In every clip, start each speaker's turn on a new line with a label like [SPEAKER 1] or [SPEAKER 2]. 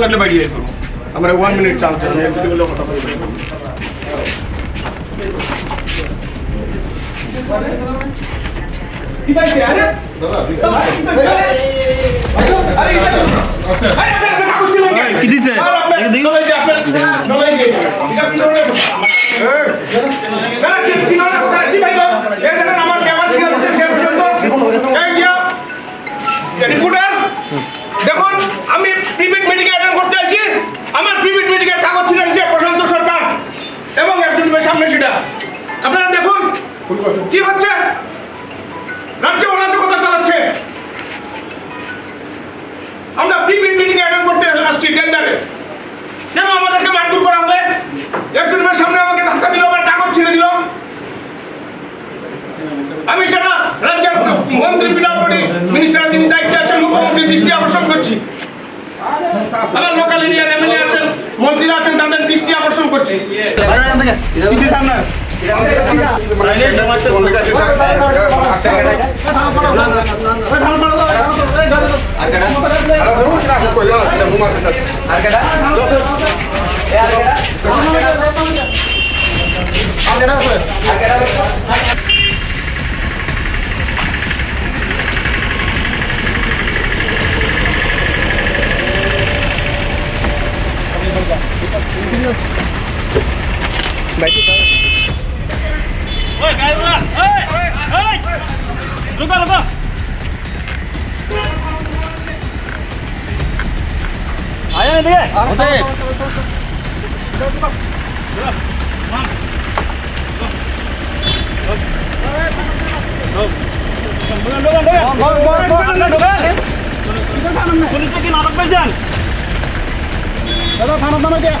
[SPEAKER 1] লাগলে বাইরে করবো আমরা ওয়ান মিনিট চান্স আমি একটু বলে কথা বলবো কি বাইরে আরে
[SPEAKER 2] কি দিছে
[SPEAKER 1] রিপোর্টার আমি প্রিভিট অ্যাটেন্ড করতে আমার প্রিভিট কাগজ যে প্রশান্ত সরকার। এবং একজন সামনে সেটা। আপনারা দেখুন, কি হচ্ছে? অরাজকতা চালাচ্ছে। আমরা প্রিভিট মিটিংয়ে অ্যাটেন্ড করতে আসছি টেন্ডারে কেন আমাদেরকে মারধর করা হবে? একজনের সামনে আমাকে ধাক্কা দিল, আমার কাগজ ছিঁড়ে দিল। আমি সেটা মন্ত্রী বিধানপতি মিনিস্টার যিনি দায়িত্বে আছেন মুখ্যমন্ত্রীর দৃষ্টি আকর্ষণ করছি। আমার লোকাল এরিয়ার এমএলএ আছেন মন্ত্রীরা আছেন তাদের দৃষ্টি আকর্ষণ করছি। Baik. Woi,
[SPEAKER 2] kayu lah. Hei, hei. Lupa, lupa. Ayo nih, dia. Oke. Dogan, dogan, dogan. Dogan,
[SPEAKER 1] dogan, dogan. Kita sana nih. Kulit kita anak pejan. Kita sana sama dia.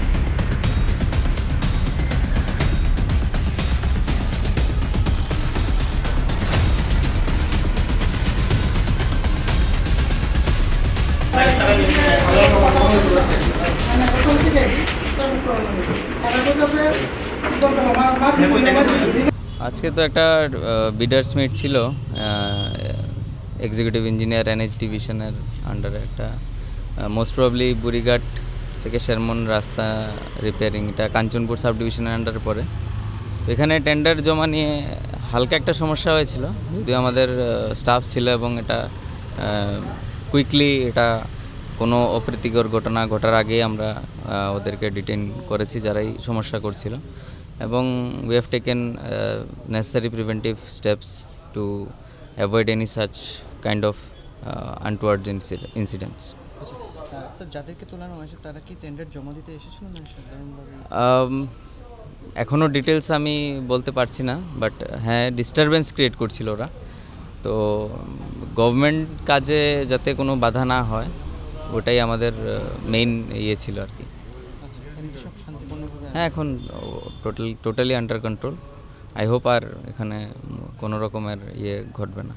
[SPEAKER 3] আজকে তো একটা বিডার্স মিট ছিল executive engineer NH ডিভিশনের আন্ডারে একটা most probably Burighat থেকে Sherman রাস্তা repairing এটা কাঞ্চনপুর সাব ডিভিশনের আন্ডারে পড়ে এখানে টেন্ডার জমা নিয়ে হালকা একটা সমস্যা হয়েছিল, যদিও আমাদের স্টাফ ছিল এবং এটা কুইকলি এটা কোনো অপ্রীতিকর ঘটনা ঘটার আগেই আমরা ওদেরকে ডিটেন করেছি যারাই সমস্যা করছিল। এবং we have taken necessary preventive steps to avoid any such kind of untoward
[SPEAKER 4] incidents যাদেরকে তোলানো হয়েছে তারা কি টেন্ডার জমা দিতে এসেছিল না
[SPEAKER 3] এখনও ডিটেলস আমি বলতে পারছি না বাট হ্যাঁ ডিস্টারবেন্স ক্রিয়েট করছিল ওরা। তো গভর্নমেন্ট কাজে যাতে কোনো বাধা না হয় ওটাই আমাদের মেইন ইয়ে ছিল আর কি। হ্যাঁ এখন total totally under control I hope আর এখানে কোনো রকমের ইয়ে ঘটবে না।